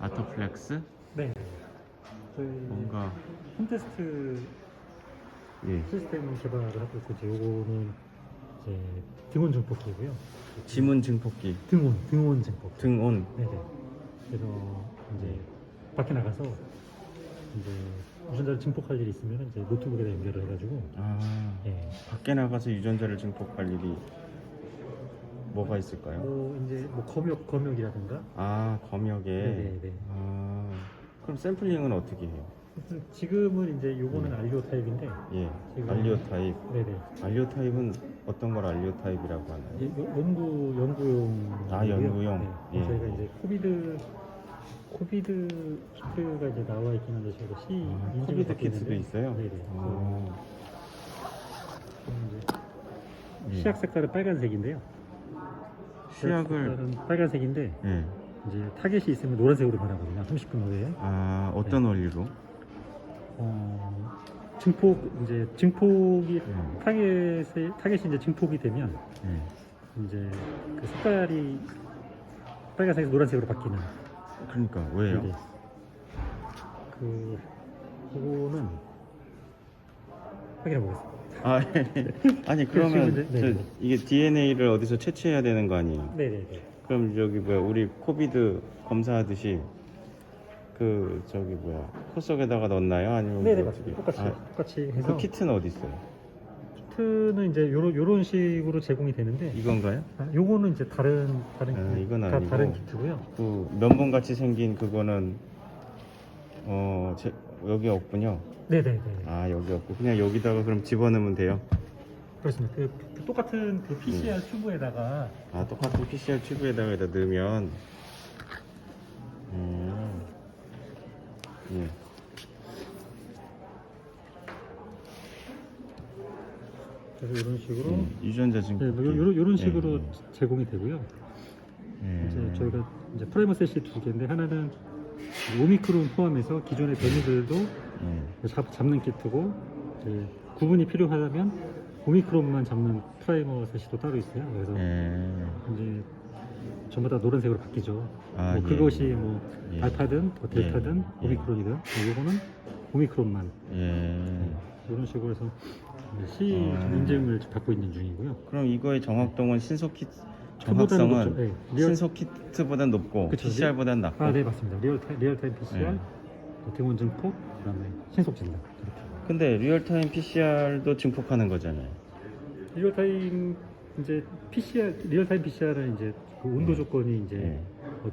아토플렉스? 네. 저희 뭔가 홈테스트 예. 시스템 개발을 하고 있고 이제 요거는 이제 등원 증폭기고요. 지문 증폭기 등원 등원 증폭. 등온 네네. 그래서 이제 밖에 나가서 이제 유전자를 증폭할 일이 있으면 이제 노트북에다 연결을 해가지고 아 예. 밖에 나가서 유전자를 증폭할 일이 뭐가 있을까요? 뭐 이제 뭐 검역 검역이라든가. 아 검역에 네네네. 아 그럼 샘플링은 어떻게 해요? 지금은 이제 요거는 음. 알리오 타입인데. 예 지금- 알리오 타입 네네. 알리오 타입은 어떤 걸 알리오 타입이라고 하나요? 예, 요- 연구 연구용. 아, 연구용. 네. 예. 저희가 이제 코비드 코비드 키트가 이제 나와 있긴 한데 저희가 C 아, 코비드 키트도 있어요? 네네. 아, 그럼 이제 예. 시약 색깔은 빨간색인데요. 시약을 색깔은 빨간색인데 예. 이제 타겟이 있으면 노란색으로 변하거든요. 30분 후에. 아 어떤 네. 원리로? 어, 증폭 이제 증폭이 음. 타겟에 타겟이 이제 증폭이 되면 예. 이제 그 색깔이 빨간색에서 노란색으로 바뀌는. 그러니까 왜요? 네네. 그 그거는 확인해 보겠습니다. 아 아니 그러면 네, 네, 저, 네. 이게 DNA를 어디서 채취해야 되는 거 아니에요? 네네네. 그럼 저기 뭐야 우리 코비드 검사하듯이 그 저기 뭐야 코 속에다가 넣나요? 아니면 네네 뭐 맞습니다. 어떻게- 똑같이 아, 똑같이 해서 그 키트는 어디 있어요? 키트는 이제 요런 요런 식으로 제공이 되는데 이건가요? 아, 요거는 이제 다른 다른 아, 키- 이건 다 아니고. 다른 키트고요. 그 면봉 같이 생긴 그거는 어 제, 여기 없군요. 네네네. 아 여기 없고 그냥 여기다가 그럼 집어넣으면 돼요. 그렇습니다. 그, 그 똑같은 그 PCR 튜브에다가 아 똑같은 PCR 튜브에다가 여기다 넣으면 음. 예. 그래서 이런 식으로 음, 유전자 네, 증폭기. 뭐 요, 요, 요런 식으로 예, 제공이 되고요. 예. 이제 저희가 이제 프라이머 셋이 두 개인데 하나는 오미크론 포함해서 기존의 변이들도 예. 잡, 잡는 키트고 이제 구분이 필요하다면 오미크론만 잡는 프라이머 셋이 또 따로 있어요. 그래서 예. 이제 전부 다 노란색으로 바뀌죠. 아, 뭐 예. 그것이 뭐 예. 알파든 뭐 델타든 예. 오미크론이든 이거는 오미크론만 예. 이런 식으로 해서 C 아. 인증을 받고 있는 중이고요. 그럼 이거의 정확도는 신속 키트 그보다는 정확성은. 네, 리얼- 신속 키트보다 높고 그쵸, PCR보다는 낮고. 아, 네 맞습니다. 리얼타임, 리얼타임 PCR, 예. 등원 증폭, 그다음에 신속 진단 이렇게. 근데 리얼타임 PCR도 증폭하는 거잖아요. 리얼타임 이제 PCR 리얼타임 PCR은 이제 그 온도 예. 조건이 이제 예. 뭐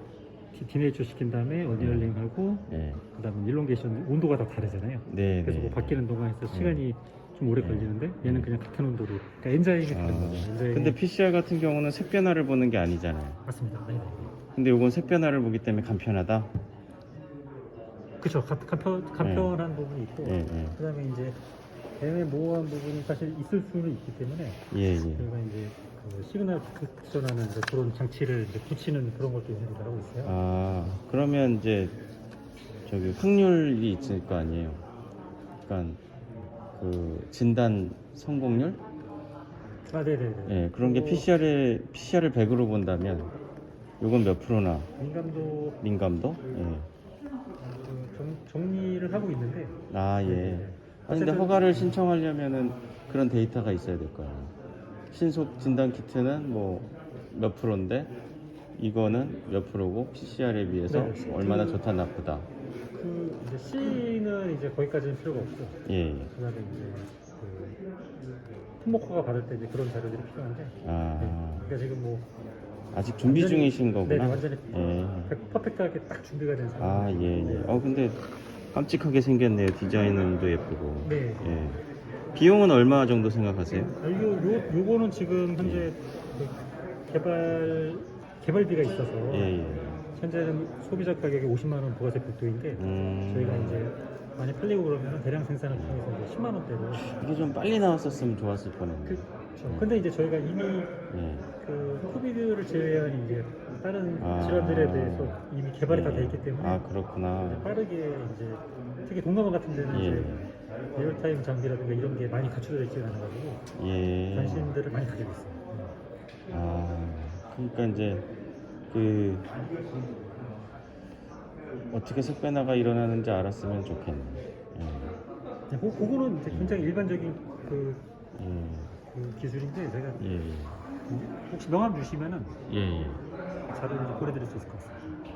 디- 디네이처 시킨 다음에 어니얼링 하고 예. 그다음에 일롱게이션 온도가 다 다르잖아요. 네, 그래서 네. 뭐 바뀌는 동안에서 시간이 좀 오래 네. 걸리는데 얘는 그냥 같은 온도로 그러니까 엔자임이 아, 거죠. 근데 PCR 같은 경우는 색 변화를 보는 게 아니잖아요. 맞습니다. 네. 근데 이건 색 변화를 보기 때문에 간편하다. 그렇죠. 간편 간편한 부분이 있고 예, 예. 그다음에 이제 애매모호한 부분이 사실 있을 수는 있기 때문에 예, 예. 저희가 이제 그 시그널 극전하는 이제 그런 장치를 이제 붙이는 그런 것도 연구를 하고 있어요. 아, 그러면 이제 저기 확률이 있을 거 아니에요. 그러니까 그 진단 성공률? 아, 네네네. 예, 그런 게 어, PCR에 PCR을 100으로 본다면 요건 몇 프로나 민감도 민감도? 예. 그 정, 정리를 하고 있는데 아, 예. 네네네. 아니, 근데 허가를 신청하려면은 그런 데이터가 있어야 될 거야. 신속 진단 키트는 뭐 몇 프로인데 이거는 몇 프로고 PCR에 비해서 네. 얼마나 좋다 나쁘다. 그 이제 C는 이제 거기까지는 필요가 없고 예. 예. 그다음에 이제 그 품목허가 받을 때 이제 그런 자료들이 필요한데 네. 아, 그러니까 지금 뭐 아직 준비 완전히- 중이신 거구나. 네, 완전히 예. 퍼펙트하게 딱 준비가 된 상황. 아, 예, 예. 어, 근데 깜찍하게 생겼네요. 디자인도 예쁘고. 네. 예. 비용은 얼마 정도 생각하세요? 아, 이거 요 요거는 지금 현재 그 개발 개발비가 있어서 예, 예. 현재는 소비자 가격이 50만 원 부가세 별도인데 음. 저희가 이제 많이 팔리고 그러면 대량 생산을 통해서 이제 10만 원대로 이게 좀 빨리 나왔었으면 좋았을 뻔했네. 그 근데 이제 저희가 이미 예. 그 코비드를 제외한 이제 다른 아. 질환들에 대해서 이미 개발이 다 돼 있기 때문에 아, 그렇구나. 빠르게 이제 특히 동남아 같은 데는 예. 이제 리얼타임 장비라든가 이런 게 많이 갖춰져 있지 않아가지고 예. 관심들을 많이 가지고 있어요. 아, 그러니까 이제 그 어떻게 색변화가 일어나는지 알았으면 좋겠네. 예. 네, 그, 그거는 이제 굉장히 일반적인 그, 예. 그 기술인데 제가 예. 혹시 명함 주시면은 예. 예. 자료를 이제 보내드릴 수 있을 것 같습니다.